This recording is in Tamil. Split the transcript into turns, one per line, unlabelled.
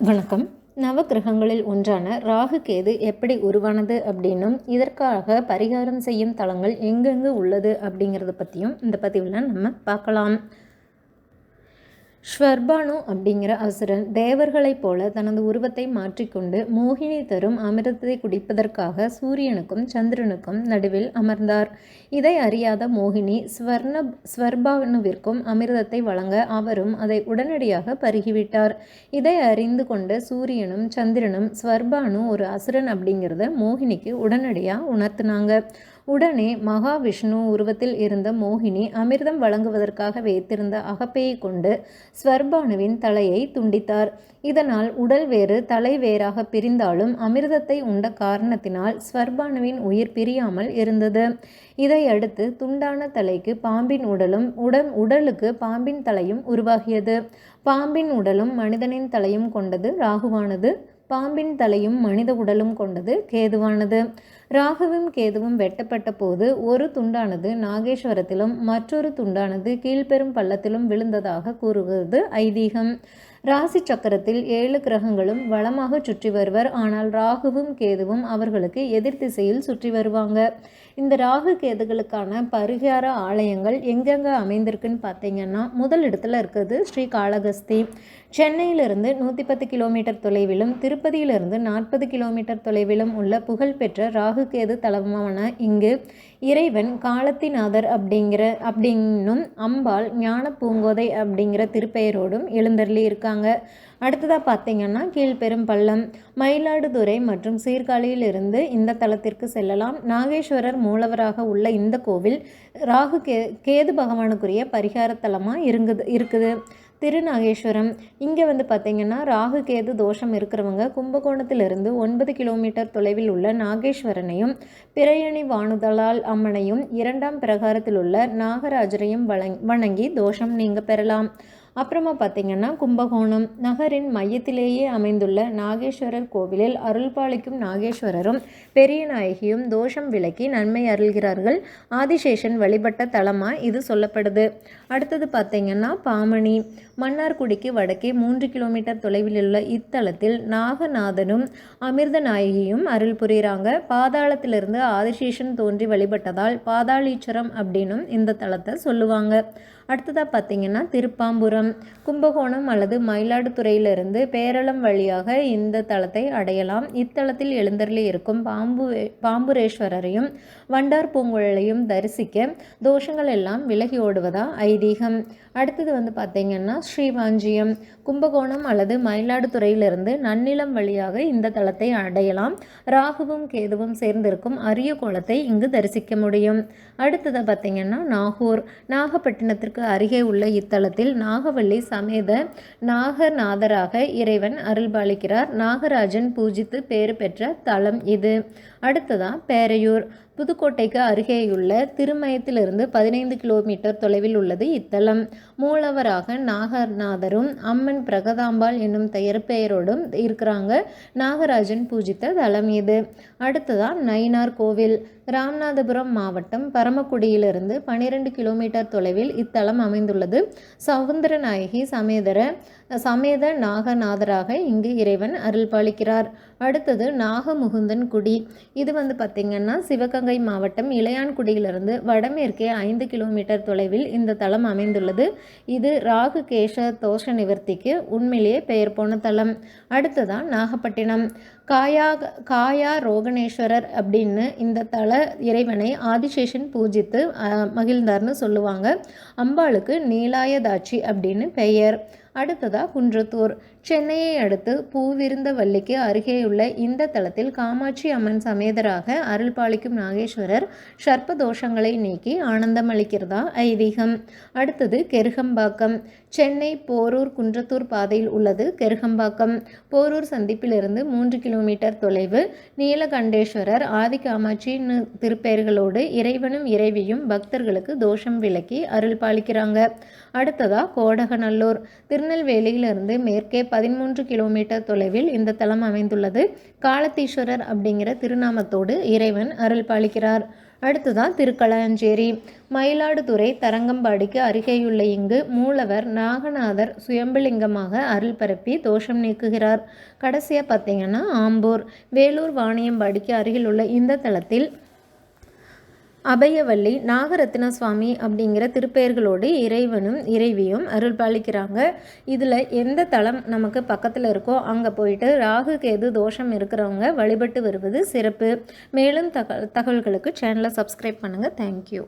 வணக்கம். நவக்கிரகங்களில் ஒன்றான ராகு கேது எப்படி உருவானது அப்படின்னும் இதற்காக பரிகாரம் செய்யும் தலங்கள் எங்கெங்கு உள்ளது அப்படிங்கிறத பற்றியும் இந்த பதிவில் நம்ம பார்க்கலாம். ஸ்வர்பானு அப்படிங்கிற அசுரன் தேவர்களைப் போல தனது உருவத்தை மாற்றிக்கொண்டு மோகினி தரும் அமிர்தத்தை குடிப்பதற்காக சூரியனுக்கும் சந்திரனுக்கும் நடுவில் அமர்ந்தார். இதை அறியாத மோகினி ஸ்வர்ண ஸ்வர்பானுவிற்கும் அமிர்தத்தை வழங்க அவரும் அதை உடனடியாக பருகிவிட்டார். இதை அறிந்து கொண்ட சூரியனும் சந்திரனும் ஸ்வர்பானு ஒரு அசுரன் அப்படிங்கிறத மோகினிக்கு உடனடியாக உணர்த்தினாங்க. உடனே மகாவிஷ்ணு உருவத்தில் இருந்த மோகினி அமிர்தம் வழங்குவதற்காக வைத்திருந்த அகப்பையை கொண்டு ஸ்வர்பானுவின் தலையை துண்டித்தார். இதனால் உடல் வேறு தலை வேறாக பிரிந்தாலும் அமிர்தத்தை உண்ட காரணத்தினால் ஸ்வர்பானுவின் உயிர் பிரியாமல் இருந்தது. இதையடுத்து துண்டான தலைக்கு பாம்பின் உடலும் உடன் உடலுக்கு பாம்பின் தலையும் உருவாகியது. பாம்பின் உடலும் மனிதனின் தலையும் கொண்டது ராகுவானது. பாம்பின் தலையும் மனித உடலும் கொண்டது கேதுவானது. ராகுவும் கேதுவும் வெட்டப்பட்ட போது ஒரு துண்டானது நாகேஸ்வரத்திலும் மற்றொரு துண்டானது கீழ்பெரும் பள்ளத்திலும் விழுந்ததாக கூறுவது ஐதீகம். ராசி சக்கரத்தில் ஏழு கிரகங்களும் வளமாக சுற்றி வருவர். ஆனால் ராகுவும் கேதுவும் அவர்களுக்கு எதிர் திசையில் சுற்றி வருவாங்க. இந்த ராகு கேதுகளுக்கான பரிகார ஆலயங்கள் எங்கெங்கே அமைந்திருக்குன்னு பார்த்தீங்கன்னா முதல் இடத்துல இருக்கிறது ஸ்ரீ காளகஸ்தி சென்னையிலிருந்து நூற்றி பத்து கிலோமீட்டர் தொலைவிலும் திருப்பதியிலிருந்து நாற்பது கிலோமீட்டர் தொலைவிலும் உள்ள புகழ்பெற்ற ராகு கேது தலமான இங்கு இறைவன் காலத்திநாதர் அப்படிங்கிற அப்படின்னும் அம்பாள் ஞான பூங்கோதை அப்படிங்கிற திருப்பெயரோடும் எழுந்தருளி இருக்காங்க. அடுத்ததாக பார்த்தீங்கன்னா கீழ்பெரும் பள்ளம் மயிலாடுதுறை மற்றும் சீர்காழியிலிருந்து இந்த தலத்திற்கு செல்லலாம். நாகேஸ்வரர் மூலவராக உள்ள இந்த கோவில் ராகு கே கேது பகவானுக்குரிய பரிகார தலமாக இருங்குது இருக்குது. திருநாகேஸ்வரம். இங்கே வந்து பார்த்திங்கன்னா ராகு கேது தோஷம் இருக்கிறவங்க கும்பகோணத்திலிருந்து ஒன்பது கிலோமீட்டர் தொலைவில் உள்ள நாகேஸ்வரனையும் பிரயணி வானுதலால் அம்மனையும் இரண்டாம் பிரகாரத்தில் உள்ள நாகராஜரையும் வணங்கி தோஷம் நீங்கள் பெறலாம். அப்புறமா பார்த்திங்கன்னா கும்பகோணம் நகரின் மையத்திலேயே அமைந்துள்ள நாகேஸ்வரர் கோவிலில் அருள்பாலிக்கும் நாகேஸ்வரரும் பெரிய நாயகியும் தோஷம் விலக்கி நன்மை அருள்கிறார்கள். ஆதிசேஷன் வழிபட்ட தலமாக இது சொல்லப்படுது. அடுத்தது பார்த்திங்கன்னா பாமணி. மன்னார்குடிக்கு வடக்கே மூன்று கிலோமீட்டர் தொலைவில் உள்ள இத்தலத்தில் நாகநாதனும் அமிர்த நாயகியும் அருள் புரிகிறாங்க. பாதாளத்திலிருந்து ஆதிசேஷன் தோன்றி வழிபட்டதால் பாதாளீஸ்வரம் அப்படின்னும் இந்த தலத்தை சொல்லுவாங்க. அடுத்ததாக பார்த்தீங்கன்னா திருப்பாம்புரம் கும்பகோணம் அல்லது மயிலாடுதுறையிலிருந்து பேரளம் வழியாக இந்த தலத்தை அடையலாம். இத்தலத்தில் எழுந்தருளி இருக்கும் பாம்பு பாம்புரேஸ்வரரையும் வண்டார் பூங்குழலையும் தரிசிக்க தோஷங்கள் எல்லாம் விலகி ஓடுவதா ஐதீகம். அடுத்தது வந்து பார்த்திங்கன்னா ஸ்ரீவாஞ்சியம் கும்பகோணம் அல்லது மயிலாடுதுறையிலிருந்து நன்னிலம் வழியாக இந்த தலத்தை அடையலாம். ராகுவும் கேதுவும் சேர்ந்திருக்கும் அரிய கோலத்தை இங்கு தரிசிக்க முடியும். அடுத்ததாக பார்த்திங்கன்னா நாகூர் நாகப்பட்டினத்திற்கு அருகே உள்ள இத்தலத்தில் நாகவல்லி சமேத நாகநாதராக இறைவன் அருள்பாலிக்கிறார். நாகராஜன் பூஜித்து பேறு பெற்ற தலம் இது. அடுத்ததான் பேரையூர். புதுக்கோட்டைக்கு அருகேயுள்ள திருமயத்திலிருந்து பதினைந்து கிலோமீட்டர் தொலைவில் உள்ளது இத்தலம். மூலவராக நாகநாதரும் அம்மன் பிரகதாம்பாள் என்னும் பெயர் பெயரோடும் இருக்கிறாங்க. நாகராஜன் பூஜித்த தலம் இது. அடுத்ததான் நயினார் கோவில். ராமநாதபுரம் மாவட்டம் பரமக்குடியிலிருந்து பனிரெண்டு கிலோமீட்டர் தொலைவில் இத்தலம் அமைந்துள்ளது. சவுந்தரநாயகி சமேதர சமேத நாகநாதராக இங்கு இறைவன் அருள் பாலிக்கிறார் அடுத்தது நாகமுகுந்தன் குடி. இது வந்து பார்த்திங்கன்னா சிவகங்கை மாவட்டம் இளையான்குடியிலிருந்து வடமேற்கே ஐந்து கிலோமீட்டர் தொலைவில் இந்த தலம் அமைந்துள்ளது. இது ராகு கேஷ தோஷ நிவர்த்திக்கு உண்மையிலேயே பெயர் போன தலம். அடுத்ததான் நாகப்பட்டினம். காயா காயா ரோகணேஸ்வரர் அப்படின்னு இந்த தல இறைவனை ஆதிசேஷன் பூஜித்து மகிழ்ந்தார்னு சொல்லுவாங்க. அம்பாளுக்கு நீலாயதாட்சி அப்படின்னு பெயர். அடுத்ததா குன்றத்தூர். சென்னையை அடுத்து பூவிருந்தவல்லிக்கு அருகேயுள்ள இந்த தலத்தில் காமாட்சி அம்மன் சமேதராக அருள் பாலிக்கும் நாகேஸ்வரர் சர்ப்ப தோஷங்களை நீக்கி ஆனந்தம் அளிக்கிறதா ஐதீகம். அடுத்தது கெருகம்பாக்கம். சென்னை போரூர் குன்றத்தூர் பாதையில் உள்ளது கெருகம்பாக்கம். போரூர் சந்திப்பிலிருந்து மூன்று கிலோமீட்டர் தொலைவு நீலகண்டேஸ்வரர் ஆதி காமாட்சி திருப்பெயர்களோடு இறைவனும் இறைவியும் பக்தர்களுக்கு தோஷம் விலக்கி அருள் பாலிக்கிறாங்க அடுத்ததா கோடகநல்லூர். திருநெல்வேலியிலிருந்து மேற்கே பதிமூன்று கிலோமீட்டர் தொலைவில் இந்த தலம் அமைந்துள்ளது. காலத்தீஸ்வரர் அப்படிங்கிற திருநாமத்தோடு இறைவன் அருள் பாலிக்கிறார். அடுத்துதான் திருக்களஞ்சேரி மயிலாடுதுறை தரங்கம்பாடிக்கு அருகேயுள்ள இங்கு மூலவர் நாகநாதர் சுயம்புலிங்கமாக அருள் பரப்பி தோஷம் நீக்குகிறார். கடைசியாக பார்த்தீங்கன்னா ஆம்பூர். வேலூர் வாணியம்பாடிக்கு அருகில் உள்ள இந்த தலத்தில் அபயவல்லி நாகரத்ன சுவாமி அப்படிங்கிற திருப்பெயர்களோடு இறைவனும் இறைவியும் அருள் பாலிக்கிறாங்க இதில் எந்த தளம் நமக்கு பக்கத்தில் இருக்கோ அங்கே போயிட்டு ராகு கேது தோஷம் இருக்கிறவங்க வழிபட்டு வருவது சிறப்பு. மேலும் தக தகவல்களுக்கு சேனலை சப்ஸ்கிரைப் பண்ணுங்கள் தேங்க்யூ